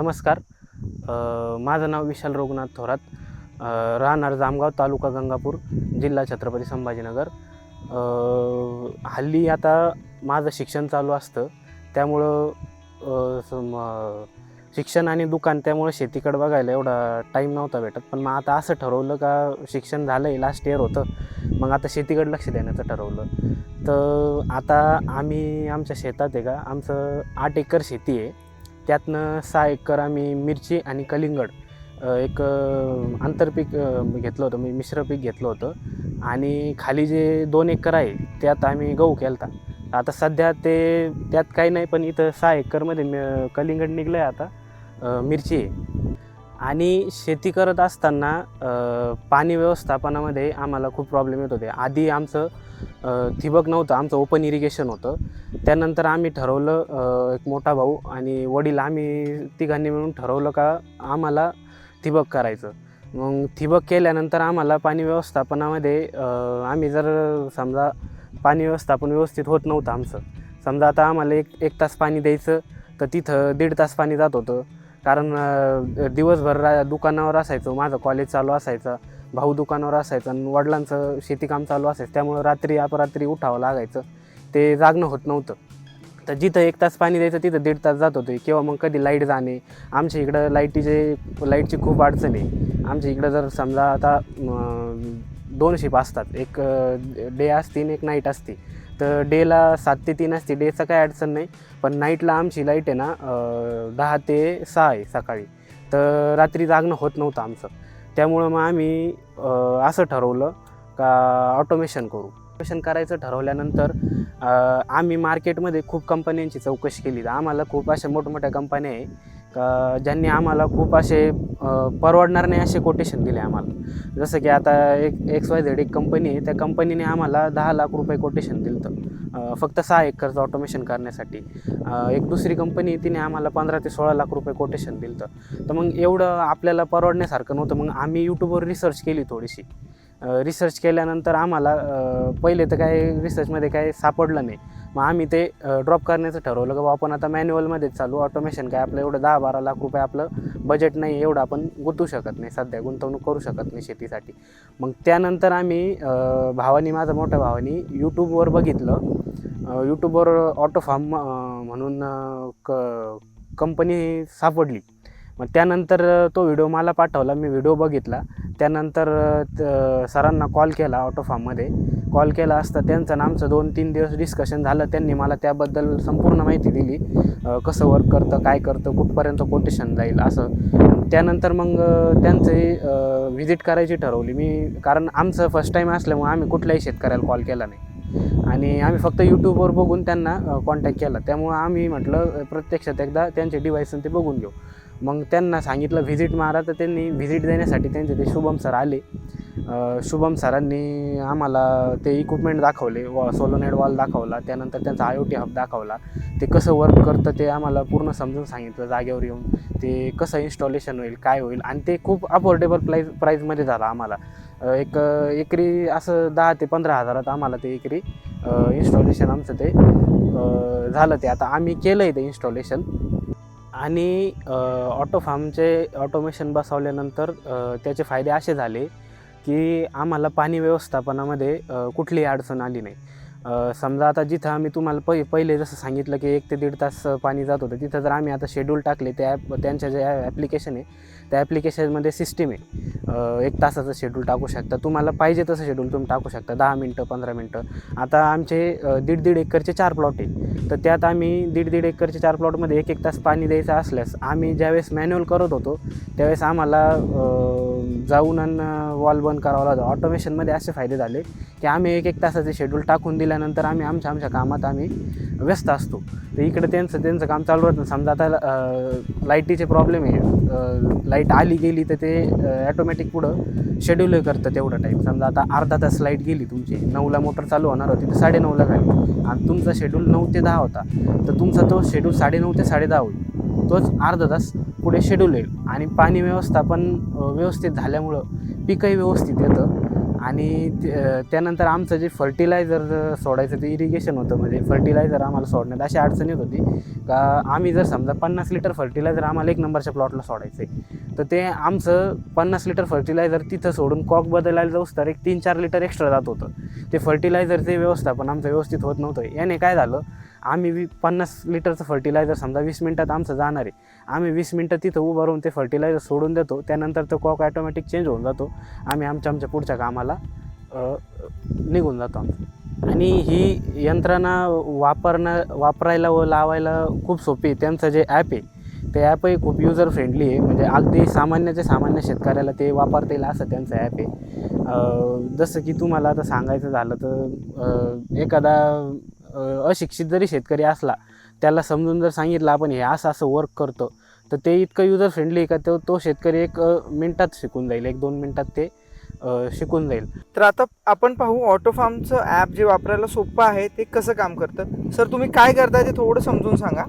नमस्कार. माझं नाव विशाल रघुनाथ थोरात. राहणार जामगाव तालुका गंगापूर जिल्हा छत्रपती संभाजीनगर. हल्ली आता माझं शिक्षण चालू असतं. त्यामुळं सम- शिक्षण आणि दुकान त्यामुळं शेतीकडे बघायला एवढा टाईम नव्हता भेटत. पण मग आता असं ठरवलं का शिक्षण झालं आहे लास्ट इयर होतं. मग आता शेतीकडे लक्ष देण्याचं ठरवलं. तर आता आम्ही आमच्या शेतात आहे का आमचं आठ एकर शेती आहे. त्यातनं सहा एकर आम्ही मिरची आणि कलिंगड एक आंतरपीक घेतलं होतं म्हणजे मिश्र पीक घेतलं होतं. आणि खाली जे दोन एकर आहे त्यात आम्ही गहू केला आता सध्या ते त्यात काही नाही पण इथं सहा एकरमध्ये कलिंगड निघलं आहे आता मिरची आहे. आणि शेती करत असताना पाणी व्यवस्थापनामध्ये आम्हाला खूप प्रॉब्लेम येत होते. आधी आमचं ठिबक नव्हतं आमचं ओपन इरिगेशन होतं. त्यानंतर आम्ही ठरवलं एक मोठा भाऊ आणि वडील आम्ही तिघांनी मिळून ठरवलं का आम्हाला ठिबक करायचं. मग ठिबक केल्यानंतर आम्हाला पाणी व्यवस्थापनामध्ये आम्ही जर समजा पाणी व्यवस्थापन व्यवस्थित होत नव्हतं आमचं. समजा आता आम्हाला एक एक तास पाणी द्यायचं तर तिथं दीड तास पाणी जात होतं. कारण दिवसभर रा दुकानावर असायचो माझं कॉलेज चालू असायचं भाऊ दुकानावर असायचं आणि वडिलांचं शेतीकाम चालू असायचं. त्यामुळं रात्री अपरात्री उठावं लागायचं. ते जागणं होत नव्हतं. तर जिथं एक तास पाणी द्यायचं तिथं दीड तास जात होते. किंवा मग कधी लाइट जाणे. आमच्या इकडं लाईटीचे लाईटची खूप अडचण आहे. आमच्या इकडं जर समजा आता दोन शिप असतात. एक डे असते आणि एक नाईट असते. तर डेला सात ते तीन असते. डेचं काही अडचण नाही. पण नाईटला आमची लाइट आहे ना दहा ते सहा आहे सकाळी. तर रात्री जागणं होत नव्हतं आमचं. त्यामुळं मग आम्ही असं ठरवलं का ऑटोमेशन करू. ऑटोमेशन करायचं ठरवल्यानंतर आम्ही मार्केटमध्ये खूप कंपन्यांची चौकशी केली. आम्हाला खूप अशा मोठमोठ्या कंपन्या आहे का ज्यांनी आम्हाला खूप असे परवडणार नाही असे कोटेशन दिले आम्हाला. जसं की आता एक एक्स वाय झेड एक कंपनी आहे त्या कंपनीने आम्हाला दहा लाख रुपये कोटेशन दिलं होतं. फक्त सहा एकरचं ऑटोमेशन करण्यासाठी. एक दुसरी कंपनी आहे, तिने आम्हाला पंधरा ते सोळा लाख रुपये कोटेशन दिलं होतं. तर मग एवढं आपल्याला परवडण्यासारखं नव्हतं. मग आम्ही यूट्यूबवर रिसर्च केली थोडीशी. रिसर्च केल्यानंतर आम्हाला पहिले तर काय रिसर्चमध्ये काय सापडलं नाही. मग आम्ही ते ड्रॉप करण्याचं ठरवलं की आपण आता मॅन्युअलमध्येच चालू ऑटोमेशन काय आपलं एवढं दहा बारा लाख रुपये आपलं बजेट नाही एवढं आपण गुंतवू शकत नाही. सध्या गुंतवणूक करू शकत नाही शेतीसाठी. मग त्यानंतर आम्ही भावानी माझा मोठ्या भावानी यूट्यूबवर बघितलं. यूट्यूबवर ऑटो फार्म म्हणून क कंपनी सापडली. मग त्यानंतर तो व्हिडिओ मला पाठवला. मी व्हिडिओ बघितला. त्यानंतर सरांना कॉल केला ऑटो फार्ममध्ये कॉल केला असता त्यांचं आणि आमचं दोन तीन दिवस डिस्कशन झालं. त्यांनी मला त्याबद्दल संपूर्ण माहिती दिली. कसं वर्क करतं काय करतं कुठपर्यंत कोटेशन जाईल असं. त्यानंतर मग अ, त्यांचे व्हिजिट करायची ठरवली. मी कारण आमचं फर्स्ट टाईम असल्यामुळे आम्ही कुठल्याही शेतकऱ्याला कॉल केला नाही. आणि आम्ही फक्त यूट्यूबवर बघून त्यांना कॉन्टॅक्ट केला. त्यामुळं आम्ही म्हटलं प्रत्यक्षात एकदा त्यांचे डिव्हाइस ते बघून घेऊ. मग त्यांना सांगितलं व्हिजिट मारा. तर त्यांनी व्हिजिट देण्यासाठी त्यांचे ते शुभम सर आले. शुभम सरांनी आम्हाला ते इक्विपमेंट दाखवले व सोलोनेड वॉल दाखवला. त्यानंतर त्यांचा आय ओ टी हब दाखवला. ते कसं वर्क करतं ते आम्हाला पूर्ण समजून सांगितलं जागेवर येऊन. ते कसं इन्स्टॉलेशन होईल काय होईल आणि ते खूप अफोर्डेबल प्राईज प्राईजमध्ये झालं आम्हाला. एक एकरी असं दहा ते पंधरा हजारात आम्हाला ते एकरी इन्स्टॉलेशन आमचं ते झालं ते. आता आम्ही केलं आहे ते इन्स्टॉलेशन आणि ऑटो फार्मचे ऑटोमेशन बसवल्यानंतर त्याचे फायदे असे झाले की आम्हाला पाणी व्यवस्थापनामध्ये कुठलीही अडचण आली नाही. समजा आता जिथं आम्ही तुम्हाला पै पहिले जसं सांगितलं की एक ते दीड तास पाणी जात होतं तिथं जर आम्ही आता शेड्यूल टाकले त्या ॲप त्यांच्या जे ॲप्लिकेशन आहे त्या ॲप्लिकेशनमध्ये सिस्टीम आहे. एक तासाचं शेड्यूल टाकू शकता. तुम्हाला पाहिजे तसं शेड्यूल तुम्ही टाकू शकता. दहा मिनटं पंधरा मिनटं. आता आमचे दीड दीड एकरचे चार प्लॉट आहे. तर त्यात आम्ही दीड दीड एकरचे चार प्लॉटमध्ये एक एक तास पाणी द्यायचं असल्यास आम्ही ज्यावेळेस मॅन्युअल करत होतो त्यावेळेस आम्हाला जाऊन आणि वॉल बंद करावा लागतो ऑटोमेशनमध्ये असे फायदे झाले की आम्ही एक एक तासाचे शेड्यूल टाकून दिल्यानंतर आम्ही आमच्या आमच्या कामात आम्ही व्यस्त असतो. तर इकडे त्यांचं त्यांचं काम चालू राहतं. समजा आता लाईटीचे प्रॉब्लेम आहे. लाइट आली गेली तर ते ॲटोमॅटिक पुढं शेड्यूल करतं तेवढा टाईम समजा आता अर्धा तास लाइट गेली तुमची नऊला मोटर चालू होणार होती तर साडेनऊला झाली. आणि तुमचा शेड्यूल नऊ ते दहा होता. तर तुमचा तो शेड्यूल साडेनऊ ते साडेदहा होईल. तोच अर्धा तास पुढे शेड्यूल येईल. आणि पाणी व्यवस्थापन व्यवस्थित झाल्यामुळं पिकही व्यवस्थित येतं. आणि ते- त्यानंतर आमचं जे फर्टिलायझर सोडायचं ते इरिगेशन होतं. म्हणजे फर्टिलायझर आम्हाला सोडण्यात अशी अडचण येत होती. का आम्ही जर समजा पन्नास लिटर फर्टिलायझर आम्हाला एक नंबरच्या प्लॉटला सोडायचं आहे तर ते आमचं पन्नास लिटर फर्टिलायझर तिथं सोडून कॉक बदलायला जाऊस तर एक तीन चार लिटर एक्स्ट्रा जात होतं. ते फर्टिलायझरचे व्यवस्थापन आमचं व्यवस्थित होत नव्हतं. याने काय झालं? आम्ही वी पन्नास लिटरचं फर्टिलायझर समजा वीस मिनटात आमचं जाणार आहे. आम्ही वीस मिनटं तिथं उभं राहून ते फर्टिलायझर सोडून देतो. त्यानंतर तो कॉक ॲटोमॅटिक चेंज होऊन जातो. आम्ही आमच्या आमच्या पुढच्या कामाला निघून जातो आमचं आणि ही यंत्रणा वापरणं वापरायला व लावायला खूप सोपी आहे. त्यांचं जे ॲप आहे ते ॲपही खूप युजर फ्रेंडली आहे. म्हणजे अगदी सामान्याचे सामान्य शेतकऱ्याला ते वापरता येईल असं त्यांचं ॲप आहे. जसं की तुम्हाला आता सांगायचं झालं तर एखादा अशिक्षित जरी शेतकरी असला त्याला समजून जर सांगितलं आपण हे असं असं वर्क करतो तर ते इतकं युजर फ्रेंडली आहे का? तो तो शेतकरी एक मिनटात शिकून जाईल. एक दोन मिनटात ते शिकून जाईल. तर आता आपण पाहू ऑटो फार्मचं ॲप जे वापरायला सोपं आहे ते कसं काम करतं? सर तुम्ही काय करताय ते थोडं समजून सांगा.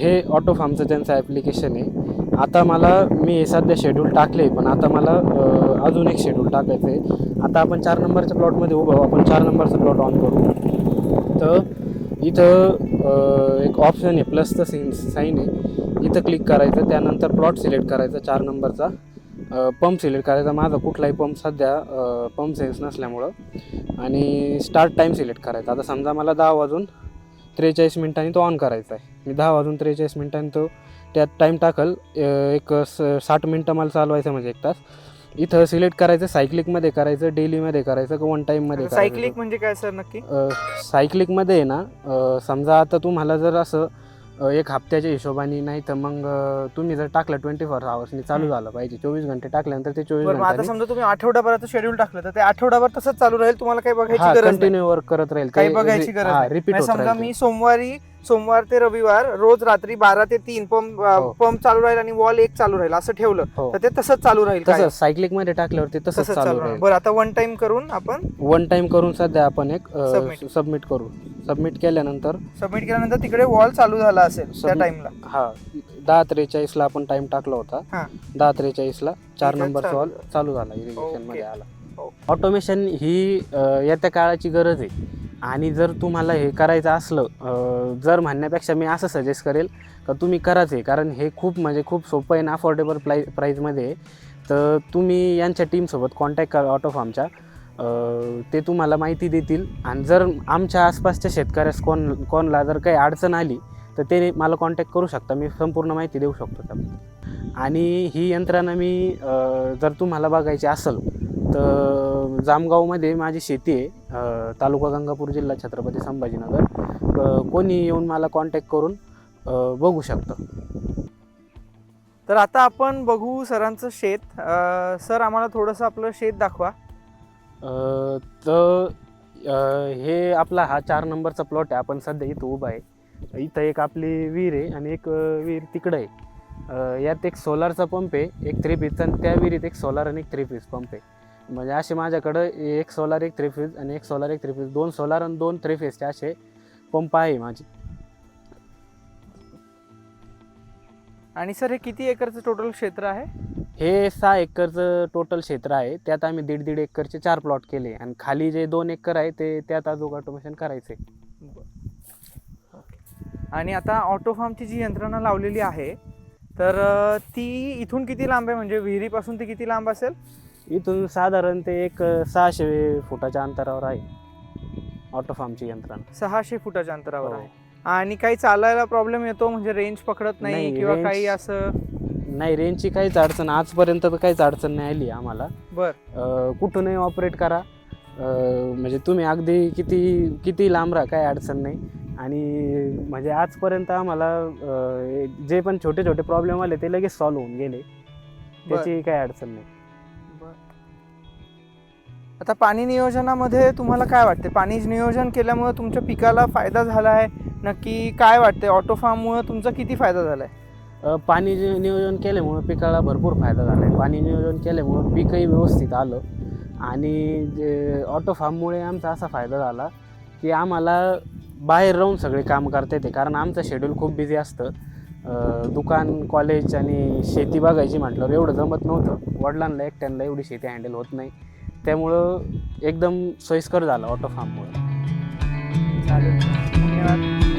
हे ऑटो फार्मचं त्यांचं ॲप्लिकेशन आहे. आता मला मी हे सध्या शेड्यूल टाकले पण आता मला अजून एक शेड्यूल टाकायचं आहे आता आपण चार नंबरच्या प्लॉटमध्ये उभं. आपण चार नंबरचा प्लॉट ऑन करू. तर इथं एक ऑप्शन आहे प्लसचं साईन साईन आहे. इथं क्लिक करायचं त्यानंतर प्लॉट सिलेक्ट करायचा चार नंबरचा पंप सिलेक्ट करायचा. माझा कुठलाही पंप सध्या पंप सेन्स नसल्यामुळं. आणि स्टार्ट टाईम सिलेक्ट करायचा. आता समजा मला दहा वाजून त्रेचाळीस मिनिटांनी तो ऑन करायचा आहे. मी दहा वाजून त्रेचाळीस मिनिटांनी तो त्यात टाईम टाकल एक स साठ मिनटं मला चालवायचं म्हणजे एक तास. इथं सिलेक्ट करायचं सायक्लिकमध्ये करायचं डेलीमध्ये करायचं का वन टाईममध्ये सायकलिक म्हणजे काय सर नक्की सायक्लिकमध्ये आहे ना अ, समजा आता तुम्हाला जर असं अ, एक हप्त्याच्या हिशोबाने नाही तर मग अ, तुम्ही जर टाकलं ट्वेंटी फोर आवर्सनी चालू हम्म. झालं पाहिजे चोवीस घंटे टाकल्यानंतर ते चोवीस बरं मग आता घंटे समजा तुम्ही आठवड्याभराचं शेड्यूल टाकलं तर ते आठवड्याभर तसंच चालू राहील तुम्हाला काही बघायची गरज नाही कंटिन्यू वर्क करत राहील काही बघायची गरज नाही. रिपीट समजा मी सोमवारी सोमवार ते रविवार रोज रात्री बारा ते तीन पंप हो. पंप चालू राहील आणि वॉल एक चालू राहील असं ठेवलं हो. तर ते तसंच चालू राहील कायम. सायक्लिकमध्ये टाकल्यावरती तसंच चालू राहील बरं आता वन टाइम करून आपण वन टाइम करून सध्या आपण एक Submit. सबमिट करू सबमिट केल्यानंतर सबमिट केल्यानंतर तिकडे वॉल चालू झाला असेल त्या Submit. टाइमला हा दहा त्रेचाळीसला आपण टाइम टाकला होता हा. दहा त्रेचाळीसला चार इथे नंबर चालू सॉल झाला. चालू झाला इरिगेशनमध्ये Okay. आला हो. ऑटोमेशन ही अ, येत्या काळाची गरज आहे आणि जर तुम्हाला हे करायचं असलं जर म्हणण्यापेक्षा मी असं सजेस्ट करेल का तुम्ही कराच आहे कारण हे खूप म्हणजे खूप सोपं आहे ना अफोर्डेबल प्राई प्राईजमध्ये आहे तर तुम्ही यांच्या टीमसोबत कॉन्टॅक्ट करा ऑटो फार्मच्या ते तुम्हाला माहिती देतील. आणि जर आमच्या आसपासच्या शेतकऱ्यास कोण कोणला जर काही अडचण आली तर ते मला कॉन्टॅक्ट करू शकता. मी संपूर्ण माहिती देऊ शकतो त्याबद्दल आणि ही यंत्रणा मी जर तुम्हाला बघायची असेल तर जामगावमध्ये माझी शेती आहे. तालुका गंगापूर जिल्हा छत्रपती संभाजीनगर. कोणी येऊन मला कॉन्टॅक्ट करून बघू शकतं. तर आता आपण बघू सरांचं शेत. सर आम्हाला थोडंसं आपलं शेत दाखवा. तर हे आपला हा चार नंबरचा प्लॉट आहे. आपण सध्या इथं उभा आहे. इथं एक आपली विहीर आहे आणि एक विहीर तिकडं आहे. यात एक सोलारचा पंप आहे एक थ्री पीसचा आणि त्या विहिरीत एक सोलार आणि एक थ्री पीस पंप आहे. म्हणजे असे माझ्याकडं एक सोलार एक थ्री पीस आणि एक सोलार एक थ्री पीस दोन सोलार आणि दोन थ्री पीसचे असे पंप आहे माझे. आणि सर हे किती एकरचं टोटल क्षेत्र आहे? हे सहा एकरचं टोटल क्षेत्र आहे. त्यात आम्ही दीड दीड एकरचे चार प्लॉट केले. आणि खाली जे दोन एकर आहे ते त्यात अजून ऑटोमेशन करायचं. आहे आणि आता ऑटो फार्मची जी यंत्रणा लावलेली आहे तर ती इथून किती लांब आहे? म्हणजे विहिरीपासून ती किती लांब असेल? इथून साधारण ते एक सहाशे फुटाच्या अंतरावर आहे. ऑटो फार्मची यंत्रणा. सहाशे फुटाच्या अंतरावर हो. आहे. आणि काही चालायला प्रॉब्लेम येतो म्हणजे रेंज पकडत नाही नाही, किंवा range- काही असं? नाही रेंजची काहीच अडचण आजपर्यंत तर काहीच अडचण नाही आली आम्हाला. बर. अ, कुठूनही ऑपरेट करा. अ, म्हणजे तुम्ही अगदी किती किती लांब राहा काही अडचण नाही. आणि म्हणजे आजपर्यंत आम्हाला अ, जे पण छोटे छोटे प्रॉब्लेम आले ते लगेच सॉल्व्ह होऊन गेले. त्याची काही अडचण नाही. आता पाणी नियोजनामध्ये तुम्हाला काय वाटते? पाणी नियोजन केल्यामुळे तुमच्या पिकाला फायदा झाला आहे? नक्की काय वाटते? ऑटो फार्ममुळे तुमचा किती फायदा झाला आहे? पाणी नियोजन केल्यामुळं पिकाला भरपूर फायदा झाला आहे. पाणी नियोजन केल्यामुळं पीकही व्यवस्थित आलं. आणि जे ऑटो फार्ममुळे आमचा असा फायदा झाला की आम्हाला बाहेर राहून सगळे काम करता येते. कारण आमचं शेड्यूल खूप बिझी असतं. दुकान कॉलेज आणि शेती बघायची म्हटल्यावर एवढं जमत नव्हतं. वडिलांना एकट्यांना एवढी शेती हँडल होत नाही. त्यामुळं एकदम सोयीस्कर झालं ऑटो फार्ममुळं चालेल. धन्यवाद.